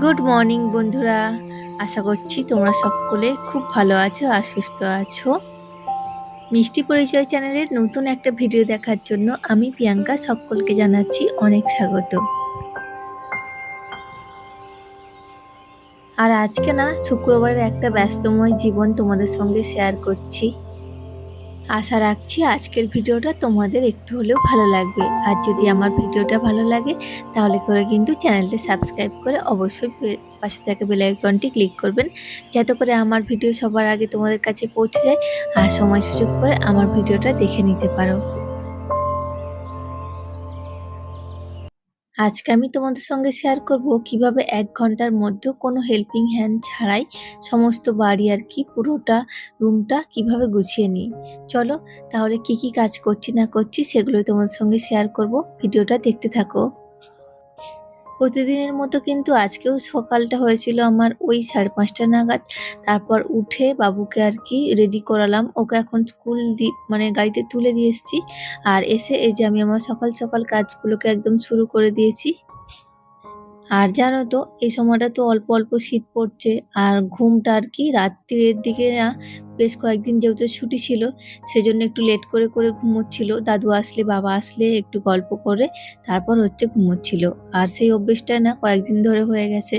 Good morning বন্ধুরা। আশা করছি তোমরা সকলে খুব ভালো আছো আর সুস্থ আছো। মিষ্টি পরিচয় চ্যানেলের নতুন একটা ভিডিও দেখার জন্য আমি প্রিয়াঙ্কা সকলকে জানাচ্ছি অনেক স্বাগত। আর আজকে না, শুক্রবারের একটা ব্যস্তময় জীবন তোমাদের সঙ্গে শেয়ার করছি। আশা রাখছি আজকের ভিডিওটা তোমাদের একটু হলেও ভালো লাগবে। আর যদি আমার ভিডিওটা ভালো লাগে, তাহলে করে কিন্তু চ্যানেলটা সাবস্ক্রাইব করে অবশ্যই পাশে থাকা বেলাইকনটি ক্লিক করবেন। যাতে করে আমার ভিডিও সবার আগে তোমাদের কাছে পৌঁছে যায় আর সময় সুযোগ করে আমার ভিডিওটা দেখে নিতে পারো। আজকে আমি তোমাদের সঙ্গে শেয়ার করব কীভাবে এক ঘণ্টার মধ্যে কোনো হেল্পিং হ্যান্ড ছাড়াই সমস্ত বাড়ি আর কি পুরোটা রুমটা কীভাবে গুছিয়ে নিই। চলো তাহলে কি কি কাজ করছি না করছি সেগুলোই তোমাদের সঙ্গে শেয়ার করব। ভিডিওটা দেখতে থাকো। প্রতিদিনের মতো কিন্তু আজকেও সকালটা হয়েছিল আমার ওই সাড়ে পাঁচটা নাগাদ। তারপর উঠে বাবুকে আর কি রেডি করালাম। ওকে এখন স্কুল দি মানে গাড়িতে তুলে দিয়ে এসেছি। আর এসে এই যে আমি আমার সকাল সকাল কাজগুলোকে একদম শুরু করে দিয়েছি। আর জানো তো, এই সময়টা তো অল্প অল্প শীত পড়ছে। আর ঘুমটা আর কি রাত্রির দিকে বেশ কয়েকদিন যেহেতু ছুটি ছিল, সেজন্য একটু লেট করে করে ঘুমোচ্ছিল। দাদু আসলে, বাবা আসলে একটু গল্প করে, তারপর হচ্ছে ঘুমোচ্ছিল। আর সেই অভ্যেসটা না কয়েকদিন ধরে হয়ে গেছে।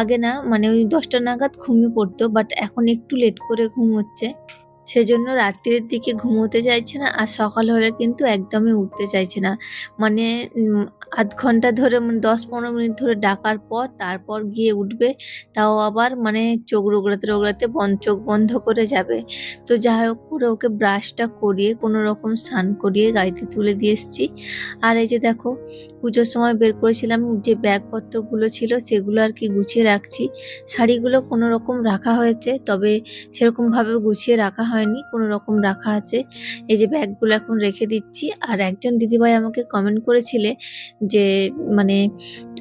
আগে না মানে ওই দশটা নাগাদ ঘুমিয়ে পড়তো বাট এখন একটু লেট করে ঘুম হচ্ছে সেজন্য রাত্রির দিকে ঘুমোতে চাইছে না, আর সকাল হলে কিন্তু একদমই উঠতে চাইছে না। মানে আধ ঘণ্টা ধরে মানে দশ পনেরো মিনিট ধরে ডাকার পর তারপর গিয়ে উঠবে, তাও আবার মানে চোখ রোগড়াতে রোগড়াতে বন্ধ চোখ বন্ধ করে যাবে। তো যাই হোক করে ওকে ব্রাশটা করিয়ে, কোনো রকম স্নান করিয়ে গাড়িতে তুলে দিয়ে এসেছি। আর এই যে দেখো, পুজোর সময় বের করেছিলাম, যে ব্যাগপত্রগুলো ছিল সেগুলো আর কি গুছিয়ে রাখছি। শাড়িগুলো কোনো রকম রাখা হয়েছে, তবে সেরকমভাবে গুছিয়ে রাখা হয়নি, কোনো রকম রাখা আছে। এই যে ব্যাগগুলো এখন রেখে দিচ্ছি। আর একজন দিদিভাই আমাকে কমেন্ট করেছিলে যে মানে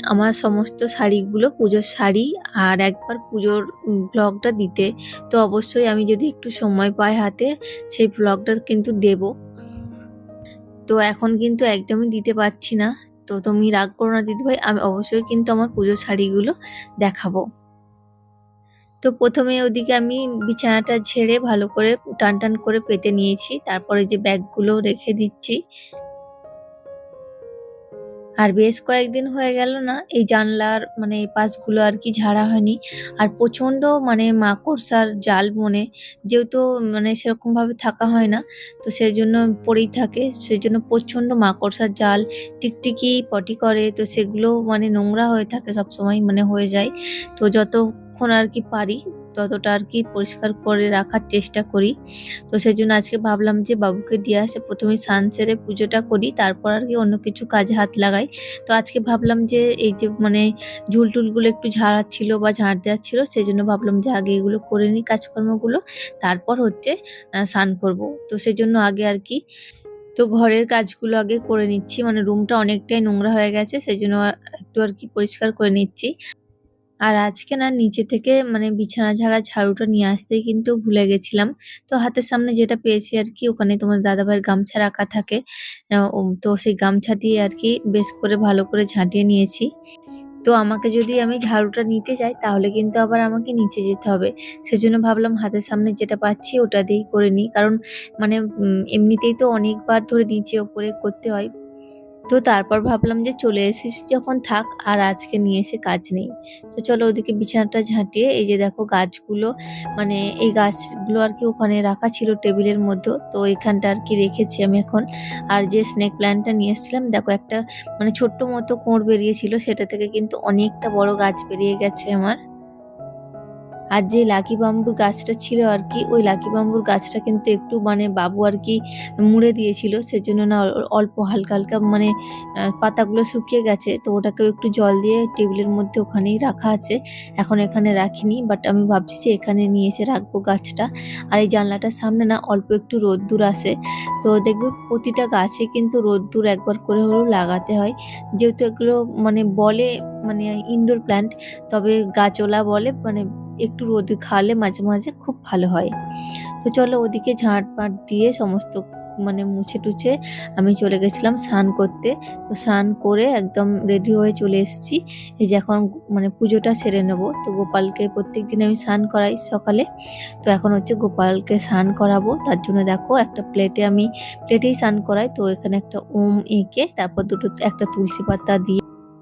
আমার সমস্ত শাড়িগুলো, পুজোর শাড়ি আর একবার পুজোর ব্লগটা দিতে। তো অবশ্যই আমি যদি একটু সময় পাই হাতে, সেই ব্লগটা কিন্তু দেব। তো এখন কিন্তু একদমই দিতে পারছি না। তো তুমি রাগ করো না দিদিভাই, আমি অবশ্যই কিন্তু আমার পুজোর শাড়িগুলো দেখাবো। তো প্রথমে ওদিকে আমি বিছানাটা ঝেড়ে ভালো করে টান টান করে পেতে নিয়েছি। তারপরে যে ব্যাগগুলো রেখে দিচ্ছি। আর বেশ কয়েকদিন হয়ে গেল না, এই জানলার মানে পাশগুলো আর কি ঝাড়া হয়নি। আর প্রচণ্ড মানে মাকড়সার জাল মনে, যেহেতু মানে সেরকমভাবে থাকা হয় না, তো সেই জন্য পড়েই থাকে সেই জন্য প্রচণ্ড মাকড়সার জাল, টিকটিকি, পটি করে, তো সেগুলো মানে নোংরা হয়ে থাকে সব সময় মানে হয়ে যায়। তো যতক্ষণ আর কি পারি ততটা আর কি পরিষ্কার করে রাখার চেষ্টা করি। তো সেই জন্য আজকে ভাবলাম যে বাবুকে দিয়ে আসে, প্রথমে স্নান সেরে পুজোটা করি, তারপর আর কি অন্য কিছু কাজে হাত লাগাই। তো আজকে ভাবলাম যে এই যে মানে ঝুল টুলগুলো একটু ঝাড়াচ্ছিল বা ঝাড় দেওয়ার ছিল সেই জন্য ভাবলাম যে আগে এগুলো করে নিই কাজকর্মগুলো, তারপর হচ্ছে স্নান করব। তো সেই জন্য আগে আর কি, তো ঘরের কাজগুলো আগে করে নিচ্ছি। মানে রুমটা অনেকটাই নোংরা হয়ে গেছে সেই জন্য একটু আর কি পরিষ্কার করে নিচ্ছি। আর আজকে না নিচে থেকে মানে বিছানা ঝাড়া ঝাড়ুটা নিয়ে আসতেই কিন্তু ভুলে গেছিলাম। তো হাতের সামনে যেটা পেয়েছি আর কি, ওখানে তোমার দাদাভাইয়ের গামছা রাখা থাকে। তো সেই গামছা দিয়ে আর কি বেশ করে ভালো করে ঝাঁটিয়ে নিয়েছি। তো আমাকে যদি আমি ঝাড়ুটা নিতে যাই, তাহলে কিন্তু আবার আমাকে নিচে যেতে হবে। সেজন্য ভাবলাম হাতের সামনে যেটা পাচ্ছি ওটা দিয়েই করে নিই। কারণ মানে এমনিতেই তো অনেকবার ধরে নিচে ওপরে করতে হয়। তো তারপর ভাবলাম যে চলে এসেছি যখন থাক, আর আজকে নিয়ে এসে কাজ নেই। তো চলো ওদিকে বিছানাটা ঝাঁটিয়ে, এই যে দেখো গাছগুলো মানে এই গাছগুলো আর কি ওখানে রাখা ছিল টেবিলের মধ্যে, তো এখানটা আর কি রেখেছি আমি এখন। আর যে স্নেক প্ল্যান্টটা নিয়ে এসেছিলাম, দেখো একটা মানে ছোট্ট মতো কোঁড় বেরিয়েছিল, সেটা থেকে কিন্তু অনেকটা বড় গাছ বেরিয়ে গেছে আমার। আর যে লাকি বাম্বুর গাছটা ছিল আর কি, ওই লাকি বাম্বুর গাছটা কিন্তু একটু মানে বাবু আর কি মুড়ে দিয়েছিল, সেজন্য না অল্প হালকা হালকা মানে পাতাগুলো শুকিয়ে গেছে। তো ওটাকেও একটু জল দিয়ে টেবিলের মধ্যে ওখানেই রাখা আছে। এখন এখানে রাখিনি বাট আমি ভাবছি যে এখানে নিয়ে এসে রাখব গাছটা। আর এই জানলাটার সামনে না অল্প একটু রোদ্দুর আসে। তো দেখবে প্রতিটা গাছে কিন্তু রোদ্দুর একবার করে হলেও লাগাতে হয়। যেহেতু এগুলো মানে বলে মানে ইনডোর প্ল্যান্ট তবে গাছওয়ালা বলে মানে একটু রোদে খাওয়ালে মাঝে মাঝে খুব ভালো হয়। তো চলো ওদিকে ঝাঁট পাট দিয়ে সমস্ত মানে মুছে টুছে আমি চলে গেছিলাম স্নান করতে। তো স্নান করে একদম রেডি হয়ে চলে এসেছি। এই যে এখন মানে পুজোটা সেরে নেব। তো গোপালকে প্রত্যেক দিন আমি স্নান করাই সকালে। তো এখন হচ্ছে গোপালকে স্নান করাবো। তার জন্য দেখো একটা প্লেটে আমি প্লেটেই স্নান করাই। তো এখানে একটা ওম এঁকে, তারপর দুটো, একটা তুলসী পাতা দিয়ে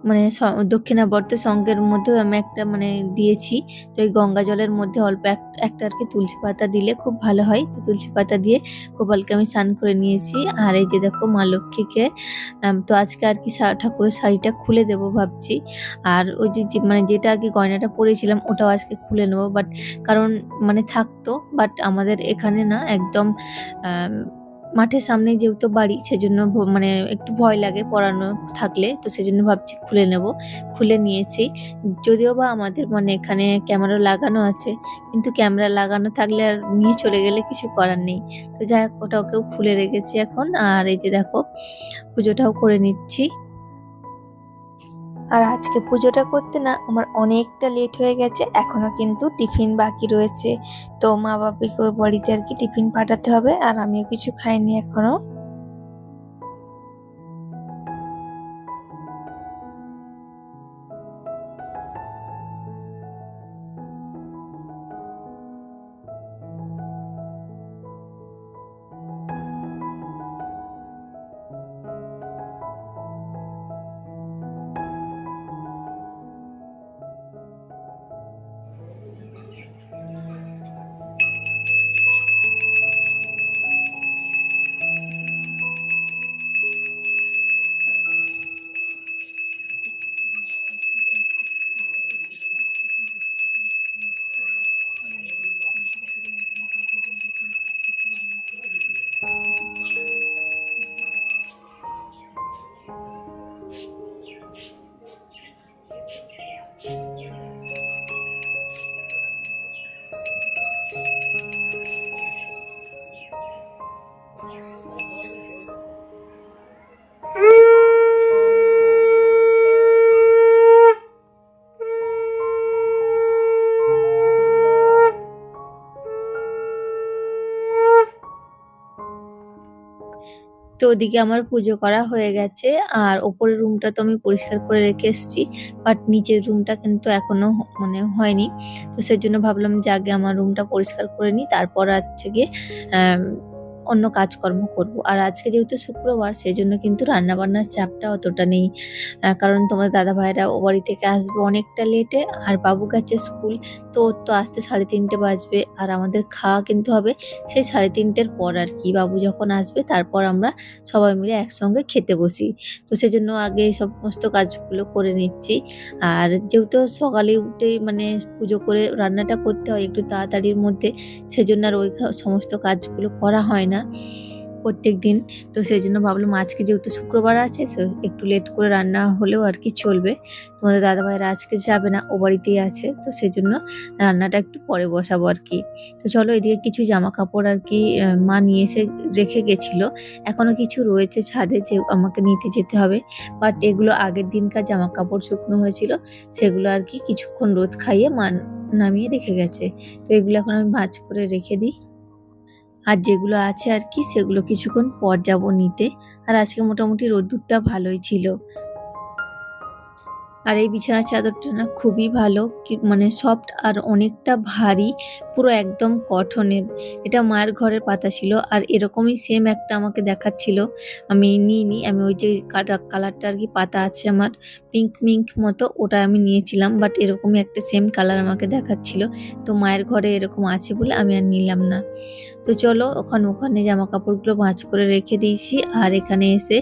মানে দক্ষিণাবর্ত সঙ্গের মধ্যেও আমি একটা মানে দিয়েছি। তো এই গঙ্গা জলের মধ্যে অল্প এক- একটা আর কি তুলসী পাতা দিলে খুব ভালো হয়। তো তুলসী পাতা দিয়ে গোপালকে আমি স্নান করে নিয়েছি। আর এই যে দেখো মা লক্ষ্মীকে তো আজকে আর কি ঠাকুরের শাড়িটা খুলে দেব ভাবছি। আর ওই যে মানে যেটা আর কি গয়নাটা পরেছিলাম ওটাও আজকে খুলে নেব। বাট কারণ মানে থাকতো, বাট আমাদের এখানে না একদম মাঠের সামনে যেহেতু বাড়ি, সেজন্য মানে একটু ভয় লাগে পড়ানো থাকলে, তো সেজন্য ভাবছি খুলে নেব। খুলে নিয়েছি। যদিও বা আমাদের মানে এখানে ক্যামেরা লাগানো আছে, কিন্তু ক্যামেরা লাগানো থাকলে আর নিয়ে চলে গেলে কিছু করার নেই। তো যাই হোক, ওটা ওকেও খুলে রেখেছি এখন। আর এই যে দেখো, পুজোটাও করে নিচ্ছি। আর আজকে পুজোটা করতে না আমার অনেকটা লেট হয়ে গেছে, এখনও কিন্তু টিফিন বাকি রয়েছে। তো মা ওই বাড়িতে আর কি টিফিন পাঠাতে হবে, আর আমিও কিছু খাইনি এখনও। তো ওদিকে আমার পুজো করা হয়ে গেছে। আর ওপরের রুমটা তো আমি পরিষ্কার করে রেখে এসেছি বাট নিচের রুমটা কিন্তু এখনও মানে হয়নি। তো সেজন্য ভাবলাম যে আগে আমার রুমটা পরিষ্কার করে নিই, তারপর হচ্ছে গিয়ে অন্য কাজকর্ম করব। আর আজকে যেহেতু শুক্রবার সেই জন্য কিন্তু রান্নাবান্নার চাপটা অতটা নেই। কারণ তোমার দাদা ভাইরা ও বাড়ি থেকে আসবে অনেকটা লেটে, আর বাবু গেছে স্কুল, তো ওর তো আসতে সাড়ে তিনটে বাজবে। আর আমাদের খাওয়া কিন্তু হবে সেই সাড়ে তিনটের পর আর কি। বাবু যখন আসবে, তারপর আমরা সবাই মিলে একসঙ্গে খেতে বসি। তো সেজন্য আগে সমস্ত কাজগুলো করে নিচ্ছি। আর যেহেতু সকালে উঠে মানে পুজো করে রান্নাটা করতে হয় একটু তাড়াতাড়ির মধ্যে, সেজন্য আর ওই সমস্ত কাজগুলো করা হয় না। প্রত্যেক দিন তো সেই জন্য ভাবলাম আজকে যেহেতু শুক্রবার আছে, সে একটু লেট করে রান্না হলেও আর কি চলবে। তোমাদের দাদা ভাইরা আজকে যাবে না, ও বাড়িতেই আছে, তো সেই জন্য রান্নাটা একটু পরে বসাবো আর কি। তো চলো এদিকে কিছু জামা কাপড় আর কি মা নিয়ে এসে রেখে গেছিল। এখনও কিছু রয়েছে ছাদে যে আমাকে নিতে যেতে হবে বাট এগুলো আগের দিনকার জামা কাপড় শুকনো হয়েছিল, সেগুলো আর কি কিছুক্ষণ রোদ খাইয়ে মা নামিয়ে রেখে গেছে। তো এগুলো এখন আমি ভাঁজ করে রেখে দিই। আর যেগুলো আছে আর কি, সেগুলো কিছুক্ষণ পর যাব নিতে। আর আজকে মোটামুটি রোদ্দুরটা ভালোই ছিল। আর এই বিছানার চাদরটা না খুবই ভালো মানে সফট আর অনেকটা ভারী, পুরো একদম কটনের এটা মায়ের ঘরের পাতা ছিল আর এরকমই সেম একটা আমাকে দেখাচ্ছিল। আমি নিইনি আমি ওই যে কালারটা আর কি পাতা আছে আমার পিঙ্ক মিঙ্ক মতো ওটা আমি নিয়েছিলাম বাট এরকমই একটা সেম কালার আমাকে দেখাচ্ছিল। তো মায়ের ঘরে এরকম আছে বলে আমি আর নিলাম না। তো চলো, ওখানে ওখানে জামা কাপড়গুলো ভাঁজ করে রেখে দিয়েছি। আর এখানে এসে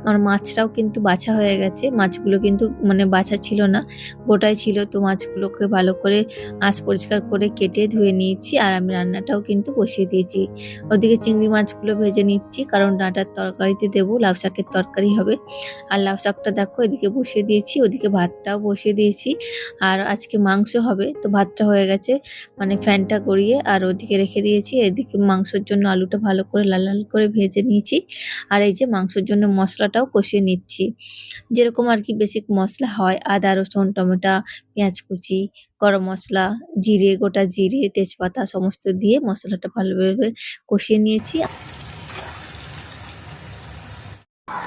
আমার মাছটাও কিন্তু বাছা হয়ে গেছে। মাছগুলো কিন্তু মানে বাছা ছিল না। গোটাই ছিল তো মাছগুলোকে ভালো করে আঁচ পরিষ্কার করে কেটে ধুয়ে নিয়েছি আর আমি রান্নাটাও কিন্তু বসিয়ে দিয়েছি। ওদিকে চিংড়ি মাছগুলো ভেজে নিচ্ছি কারণ ডাঁটার তরকারিতে দেবো, লাউ শাকের তরকারি হবে। আর লাউ শাকটা দেখো এদিকে বসিয়ে দিয়েছি, ওদিকে ভাতটাও বসিয়ে দিয়েছি। আর আজকে মাংস হবে তো ভাতটা হয়ে গেছে মানে ফ্যানটা গড়িয়ে আর ওদিকে রেখে দিয়েছি। এদিকে মাংসের জন্য আলুটা ভালো করে লাল লাল করে ভেজে নিয়েছি। আর এই যে মাংসের জন্য মশলাটাও কষিয়ে নিচ্ছি। যেরকম আর কি বেসিক মশলা হয় আদা রসুন টমেটো পেঁয়াজ কুচি গরম মশলা জিরে গোটা জিরে তেজপাতা সমস্ত দিয়ে মশলাটা ভালোভাবে কষিয়ে নিয়েছি।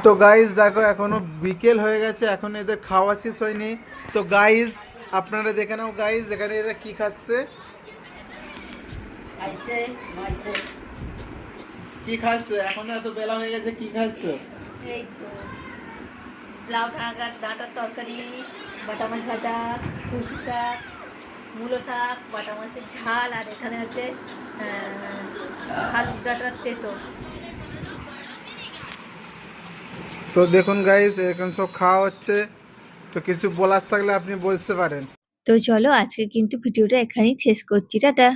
তো গাইজ দেখো এখনও বিকেল হয়ে গেছে এখন এদের খাওয়া শেষ হয়নি। তো গাইজ আপনারা দেখে নাও গাইজ এখানে এরা কি খাচ্ছে? কি খাচ্ছ? এখন এত বেলা হয়ে গেছে কি খাচ্ছ? এই তো। লাউ ঢাকার ডাঁটার তরকারি বাটা মাছ ভাজা ফুলকপি শাক মূলো শাক বাটা মাছের ঝাল আর এখানে আছে আহ, আলুর ডাঁটার তেতো। তো দেখুন গাইস এখন সব খাওয়া হচ্ছে। তো কিছু বলার থাকলে আপনি বলতে পারেন। তো চলো আজকে কিন্তু ভিডিওটা এখানেই শেষ করছি টাটা।